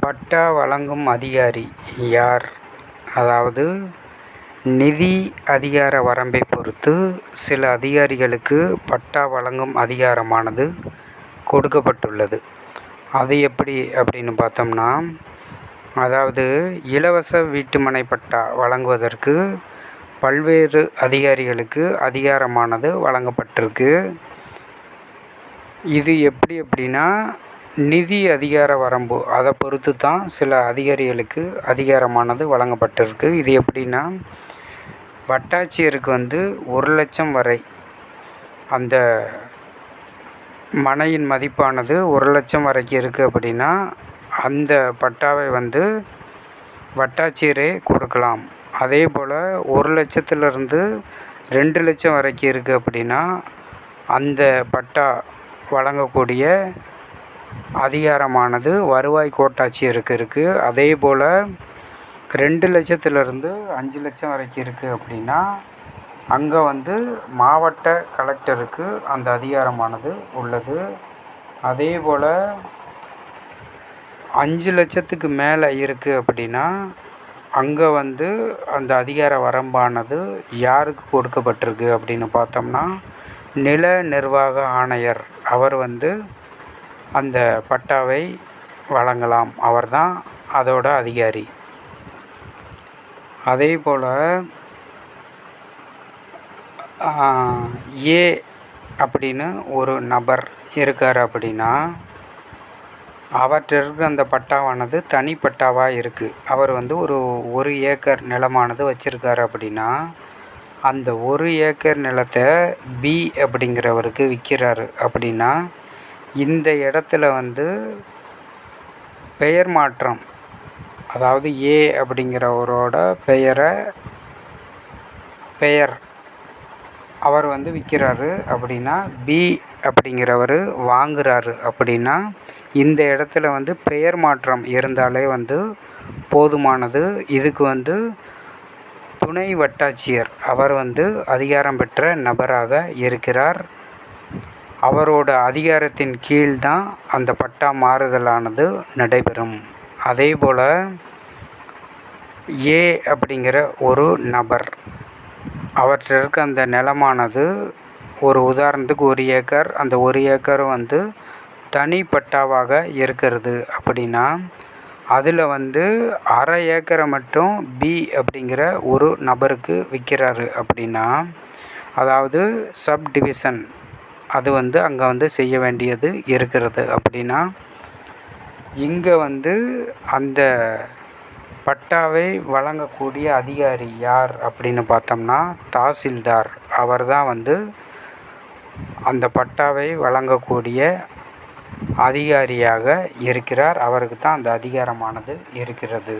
பட்டா வழங்கும் அதிகாரி யார்? அதாவது நிதி அதிகார வரம்பைப் பொறுத்து சில அதிகாரிகளுக்கு பட்டா வழங்கும் அதிகாரமானது கொடுக்கப்பட்டுள்ளது. அது எப்படி அப்படின்னு பார்த்தோம்னா அதாவது இலவச வீட்டுமனை பட்டா வழங்குவதற்கு பல்வேறு அதிகாரிகளுக்கு அதிகாரமானது வழங்கப்பட்டிருக்கு. இது எப்படி அப்படின்னா நிதி அதிகார வரம்பு. அதை பொறுத்து தான் சில அதிகாரிகளுக்கு அதிகாரமானது வழங்கப்பட்டிருக்கு. இது எப்படின்னா வட்டாட்சியருக்கு வந்து ஒரு லட்சம் வரை அந்த மனையின் மதிப்பானது ஒரு லட்சம் வரைக்கும் இருக்குது அப்படின்னா அந்த பட்டாவை வந்து வட்டாட்சியரே கொடுக்கலாம். அதே போல் ஒரு லட்சத்துலேருந்து ரெண்டு லட்சம் வரைக்கும் இருக்குது அப்படின்னா அந்த பட்டா வழங்கக்கூடிய அதிகாரமானது வருவாய் கோட்டாட்சியருக்கு இருக்குது அதே போல் ரெண்டு லட்சத்துலேருந்து அஞ்சு லட்சம் வரைக்கும் இருக்குது அப்படின்னா அங்கே வந்து மாவட்ட கலெக்டருக்கு அந்த அதிகாரமானது உள்ளது. அதே போல் அஞ்சு லட்சத்துக்கு மேலே இருக்குது அப்படின்னா அங்கே வந்து அந்த அதிகார வரம்பானது யாருக்கு கொடுக்கப்பட்டிருக்கு அப்படின்னு பார்த்தோம்னா நில நிர்வாக ஆணையர். அவர் வந்து அந்த பட்டாவை வழங்கலாம். அவர் தான் அதோட அதிகாரி. அதே போல் ஏ அப்படின்னு ஒரு நபர் இருக்கார் அப்படின்னா அவற்றிற்கு அந்த பட்டாவானது தனி பட்டாவாக இருக்குது அவர் வந்து ஒரு ஒரு ஏக்கர் நிலமானது வச்சுருக்காரு அப்படின்னா அந்த ஒரு ஏக்கர் நிலத்தை பி அப்படிங்கிறவருக்கு விற்கிறாரு அப்படின்னா இந்த இடத்துல வந்து பெயர் மாற்றம் அதாவது ஏ அப்படிங்கிறவரோட பெயரை பெயர் அவர் வந்து விற்கிறாரு அப்படின்னா பி அப்படிங்கிறவர் வாங்குறாரு அப்படின்னா இந்த இடத்துல வந்து பெயர் மாற்றம் இருந்தாலே வந்து போதுமானது. இதுக்கு வந்து துணை வட்டாட்சியர் அவர் வந்து அதிகாரம் பெற்ற நபராக இருக்கிறார். அவரோட அதிகாரத்தின் கீழ் தான் அந்த பட்டா மாறுதலானது நடைபெறும். அதே போல் ஏ அப்படிங்கிற ஒரு நபர். அவற்றிற்கு இருக்க அந்த நிலமானது ஒரு உதாரணத்துக்கு ஒரு ஏக்கர் அந்த ஒரு ஏக்கரும் வந்து தனி பட்டாவாக இருக்கிறது அப்படின்னா அதில் வந்து அரை ஏக்கரை மட்டும் பி அப்படிங்கிற ஒரு நபருக்கு விற்கிறாரு அப்படின்னா அதாவது சப் டிவிஷன் அது வந்து அங்கே வந்து செய்ய வேண்டியது இருக்கிறது. அப்படின்னா இங்கே வந்து அந்த பட்டாவை வழங்கக்கூடிய அதிகாரி யார் அப்படின்னு பார்த்தோம்னா தாசில்தார். அவர் தான் வந்து அந்த பட்டாவை வழங்கக்கூடிய அதிகாரியாக இருக்கிறார். அவருக்கு தான் அந்த அதிகாரமானது இருக்கிறது.